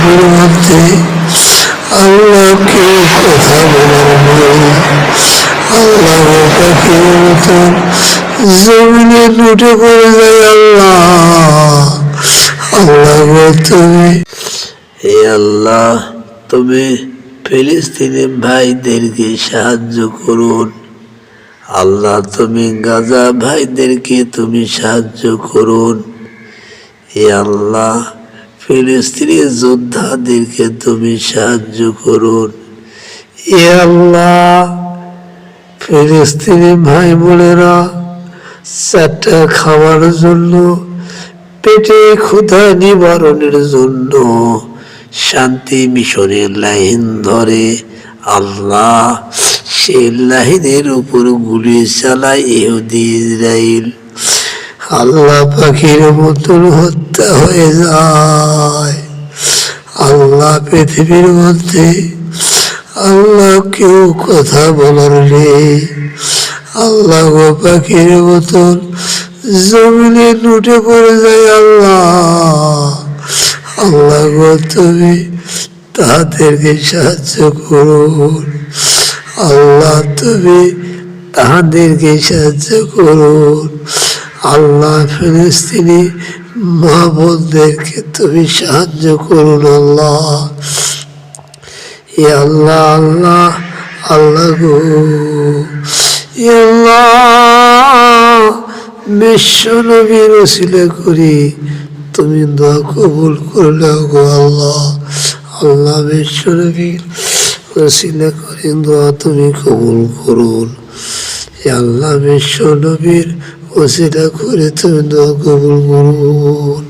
পৃথিবীর মধ্যে আল্লাহ কথা বলার নেই আল্লাহ পাখির মতন জমিনে লুটে পড়ে যায় আল্লাহ। আল্লাহ তুমি হে আল্লাহ, তুমি ফিলিস্তিনি ভাইদেরকে সাহায্য করুন। আল্লাহ, তুমি গাজা ভাইদেরকে তুমি সাহায্য করুন। হে আল্লাহ ফিলিস্তিনি যোদ্ধাদেরকে তুমি সাহায্য করুন। এ আল্লাহ, ফিলিস্তিনি ভাই বোনেরা চারটা খাওয়ার জন্য, পেটে ক্ষুধা নিবারণের জন্য শান্তি মিশনের লাইন ধরে। আল্লাহ, সেই লাইনের উপর গুলি চালায় ইহুদি ইসরায়েল আল্লাহ পাখির মতন হত্যা হয়ে যায়। আল্লাহ পৃথিবীর মধ্যে, আল্লাহ কেউ কথা বলার নেই। আল্লাহ পাখির মতন জমিনে লুটে পড়ে যায় আল্লাহ। আল্লাহ গো, তুমি তাদেরকে সাহায্য করুন আল্লাহ, তুমি তাহাদেরকে সাহায্য করুন আল্লাহ ফিলিস্তিনি মা বোনদেরকে তুমি সাহায্য করুন, আল্লাহ। আল্লাহ আল্লাহ আল্লাহ গো। আল্লাহ, বিশ্ব নবীর করি। তুমি দোয়া কবুল করলে গো, আল্লাহ। আল্লাহ, বিশ্ব নবীর করি দোয়া তুমি কবুল করুন। আল্লাহ, বিশ্ব নবীর ওসিলা করে তুমি দোয়া কবুল করুন।